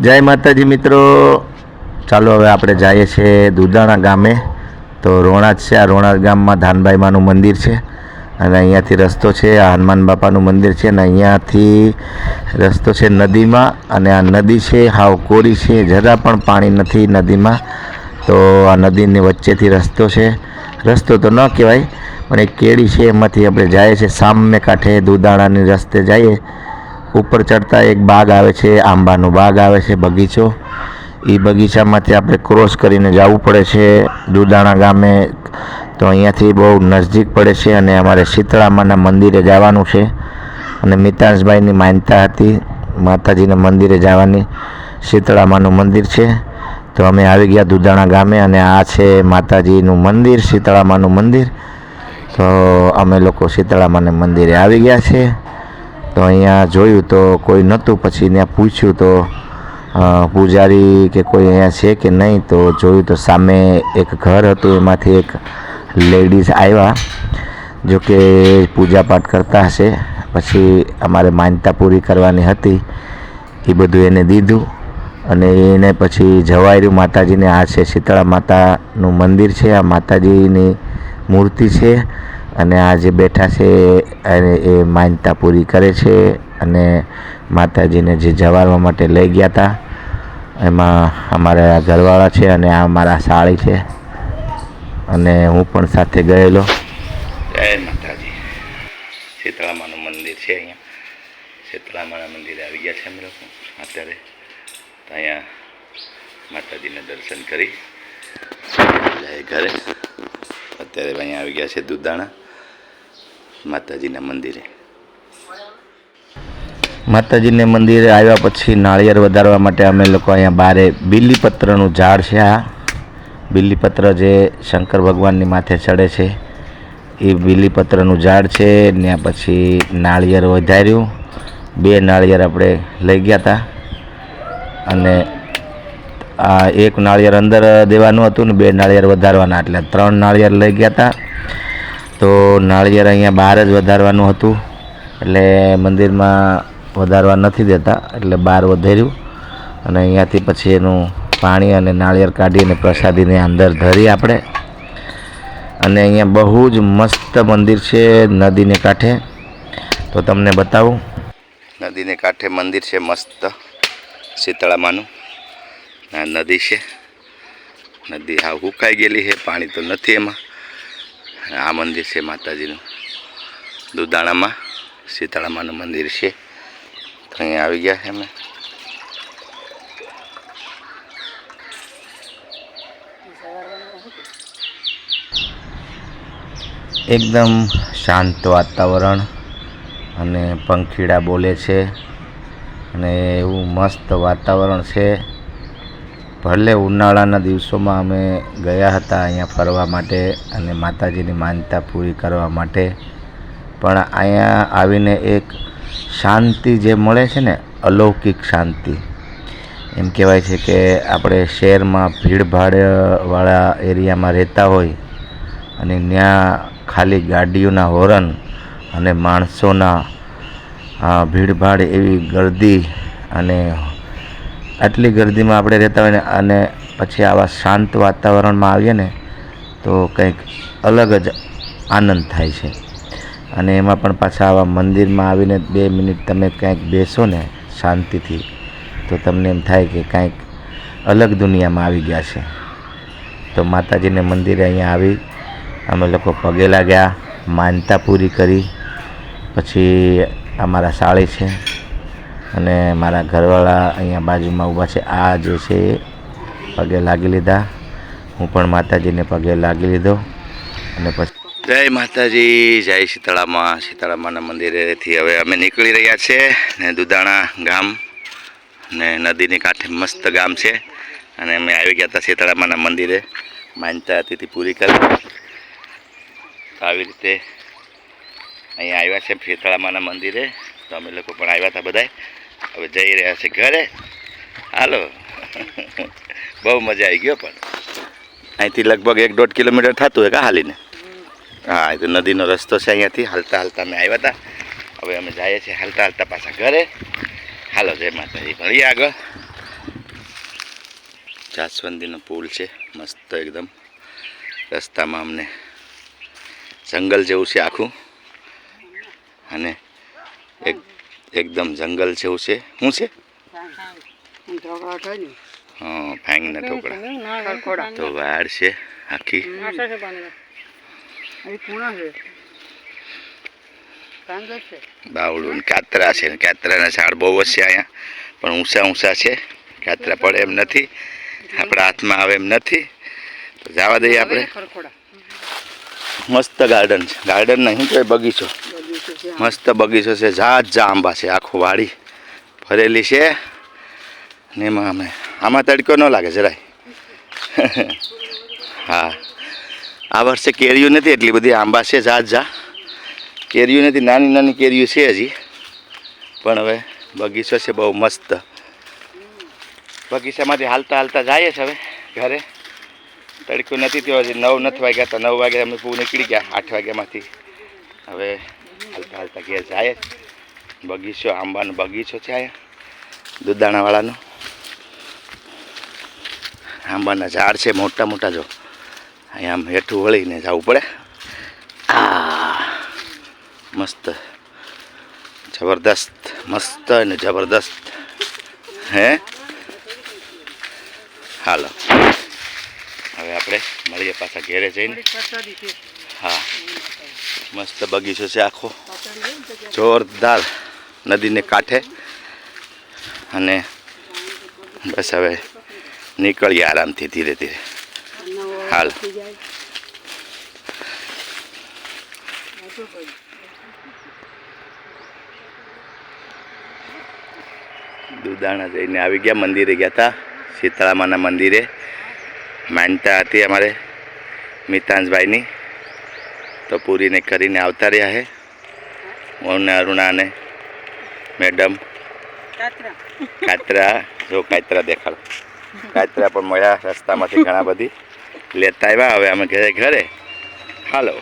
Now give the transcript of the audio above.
જય માતાજી મિત્રો. ચાલો હવે આપણે જઈએ છીએ દુધાણા ગામે. તો રોણા છે, આ રોણા ગામમાં ધાનભાઈ માનું મંદિર છે. અને અહીંયાથી રસ્તો છે, આ હનુમાન બાપાનું મંદિર છે અને અહીંયાથી રસ્તો છે નદીમાં. અને આ નદી છે, હાવ કોરી છે, જરા પણ પાણી નથી નદીમાં. તો આ નદીની વચ્ચેથી રસ્તો છે. રસ્તો તો ન કહેવાય, પણ એક કેળી છે, એમાંથી આપણે જઈએ છીએ. સામે કાંઠે દુધાણાની રસ્તે જઈએ. ઉપર ચડતા એક બાગ આવે છે, આંબાનો બાગ આવે છે બગીચો. એ બગીચામાંથી આપણે ક્રોસ કરીને જવું પડે છે દુદાણા ગામે. તો અહીંયાથી બહુ નજદીક પડે છે અને અમારે શીતળામાના મંદિરે જવાનું છે. અને મિતાંશભાઈની માન્યતા હતી, માતાજીના મંદિરે જવાની. શીતળામાનું મંદિર છે. તો અમે આવી ગયા દુધાણા ગામે અને આ છે માતાજીનું મંદિર, શીતળામાનું મંદિર. તો અમે લોકો શીતળામાના મંદિરે આવી ગયા છે. તો અહીંયા જોયું તો કોઈ નહોતું, પછી ત્યાં પૂછ્યું તો પૂજારી કે કોઈ અહીંયા છે કે નહીં, તો જોયું તો સામે એક ઘર હતું, એમાંથી એક લેડીઝ આવ્યા, જો કે પૂજાપાઠ કરતા હશે. પછી અમારે માન્યતા પૂરી કરવાની હતી, એ બધું એને દીધું. અને એને પછી જવાયરું માતાજીને આ છે શીતળા માતાનું મંદિર છે, આ માતાજીની મૂર્તિ છે. અને આ જે બેઠા છે અને એ માન્યતા પૂરી કરે છે અને માતાજીને જે જવારવા માટે લઈ ગયા હતા એમાં અમારા ઘરવાળા છે અને આ મારા સાળી છે. અને હું પણ સાથે ગયેલો. જય માતાજી. શીતળામાનું મંદિર છે અહીંયા. શીતળામાના મંદિરે આવી ગયા છે અમે લોકો અત્યારે. અહીંયા માતાજીને દર્શન કરી. ઘરે. અત્યારે અહીંયા આવી ગયા છે દુધાણા. માતાજીના મંદિરે. માતાજીને મંદિરે આવ્યા પછી નાળિયેર વધારવા માટે અમે લોકો અહીંયા બારે બીલીપત્રનું ઝાડ છે આ. બીલીપત્ર જે શંકર ભગવાનની માથે ચડે છે, એ બીલીપત્રનું ઝાડ છે ને પછી નાળિયેર વધાર્યું. બે નાળિયેર આપણે લઈ ગયા હતા અને આ એક નાળિયેર અંદર દેવાનું હતું ને બે નાળિયેર વધારવાના, એટલે ત્રણ નાળિયેર લઈ ગયા હતા તો નાળિયેર અહીંયા બહાર જ વધારવાનું હતું. એટલે મંદિરમાં વધારવા નથી દેતા, એટલે બહાર વધાર્યું. અને અહીંયાથી પછી એનું પાણી અને નાળિયેર કાઢીને પ્રસાદીને અંદર ધરી આપણે. અને અહીંયા બહુ જ મસ્ત મંદિર છે નદીને કાંઠે. તો તમને બતાવું. નદીને કાંઠે મંદિર છે મસ્ત, શીતળામાનું. આ નદી છે. નદી હા હુકાઈ ગયેલી છે, પાણી તો નથી એમાં. આ મંદિર છે માતાજીનું. દુધાણામાં શીતળામાનું મંદિર છે. તો અહીંયા આવી ગયા છે અમે. એકદમ શાંત વાતાવરણ અને પંખીડા બોલે છે. અને એવું મસ્ત વાતાવરણ છે. ભલે ઉનાળાના દિવસોમાં અમે ગયા હતા અહીંયા ફરવા માટે અને માતાજીની માનતા પૂરી કરવા માટે, પણ અહીંયા આવીને એક શાંતિ જે મળે છે ને, અલૌકિક શાંતિ. એમ કહેવાય છે કે આપણે શહેરમાં ભીડભાડવાળા એરિયામાં રહેતા હોય અને ત્યાં ખાલી ગાડીઓના હોરન અને માણસોના ભીડભાડ એવી ગર્દી અને આટલી ગર્દીમાં આપણે રહેતા હોય ને, અને પછી આવા શાંત વાતાવરણમાં આવીએ ને, તો કંઈક અલગ જ આનંદ થાય છે. અને એમાં પણ પાછા આવા મંદિરમાં આવીને બે મિનિટ તમે ક્યાંક બેસો ને શાંતિથી, તો તમને એમ થાય કે કાંઈક અલગ દુનિયામાં આવી ગયા છે. તો માતાજીને મંદિરે અહીંયા આવી, અમે લોકો પગે લાગ્યા, માનતા પૂરી કરી, પછી અમારા સાળી છે. અને મારા ઘરવાળા અહીંયા બાજુમાં ઊભા છે. આ જે છે, પગે લાગી લીધા. હું પણ માતાજીને પગે લાગી લીધો અને પછી જય માતાજી, જય શીતળામાં. શીતળામાના મંદિરેથી હવે અમે નીકળી રહ્યા છે ને દુધાણા ગામ ને નદીની કાંઠે મસ્ત ગામ છે. અને અમે આવી ગયા હતા શીતળામાના મંદિરે. માનતા હતી પૂરી કરી આવી રીતે અહીંયા આવ્યા છે શીતળામાના મંદિરે. તો અમે લોકો પણ આવ્યા હતા બધાય. હવે જઈ રહ્યા છે ઘરે. હાલો. બહુ મજા આવી ગયો પણ. અહીંથી લગભગ એક દોઢ કિલોમીટર થતું હોય કા હાલીને? હા, એ તો નદીનો રસ્તો છે અહીંયાથી. હાલતા હાલતા અમે આવ્યા હતા. હવે અમે જઈએ છીએ હાલતા હાલતા પાછા ઘરે. હાલો, જય માતાજી. મળીએ આગળ. જાસવંદીનો પુલ છે. મસ્ત એકદમ. રસ્તામાં અમને જંગલ જેવું છે આખું. અને એક એકદમ જંગલ જેવું છે. શું છે? હા ફાંગના ઢોકળા. તો વાડ છે આખી. બાવળું કાતરા છે કાતરાના ઝાડ બહુ જ છે અહીંયા. પણ ઊંચા ઊંચા છે. કાતરા પડે એમ નથી. આપણા હાથમાં આવે એમ નથી. તો જવા દઈએ આપણે. મસ્ત ગાર્ડન છે. ગાર્ડન નહીં તો બગીચો. મસ્ત બગીચો છે જાત જા આંબા છે, આખું વાડી ભરેલી છે. ને એમાં અમે, આમાં તડકો ન લાગે જરાય. હા. આ વર્ષે કેરીઓ નથી, એટલી બધી આંબા છે જાત જા કેરીઓ નથી નાની નાની કેરીઓ છે હજી. પણ હવે બગીચો છે, બહુ મસ્ત. બગીચામાંથી હાલતા હાલતા જઈએ છે હવે, ઘરે. તડકો નથી થયો હજી નવ નથી વાગ્યા, તો નવ વાગે અમે પૂ નીકળી ગયા, આઠ વાગ્યામાંથી. હવે હાલતા હાલતા ઘેર જાય. બગીચો, આંબાનો બગીચો છે અહીંયા દુધાણાવાળાનો આંબાના ઝાડ છે મોટા મોટા, જો. અહીંયા આમ હેઠું વળીને જવું પડે. આ મસ્ત, જબરદસ્ત, મસ્ત અને જબરદસ્ત. હે? હાલો. હવે આપણે મળીએ પાછા ઘેરે જઈને. હા મસ્ત બગીચો છે આખો જોરદાર નદીને કાંઠે અને બસ હવે નીકળીએ આરામથી ધીરે ધીરે હાલ દુધાણા જઈને આવી ગયા, મંદિરે ગયા હતા શીતળામાના મંદિરે. માનતા હતી અમારે મિતાંશભાઈની તો પૂરીને કરીને આવતા રહ્યા છે હું. ને અરુણાને મેડમ. કાતરા. કાતરા જો કાતરા દેખાડો. કાતરા પણ મળ્યા રસ્તામાંથી ઘણા બધી. લેતા આવ્યા હવે અમે ઘરે ઘરે. હાલો.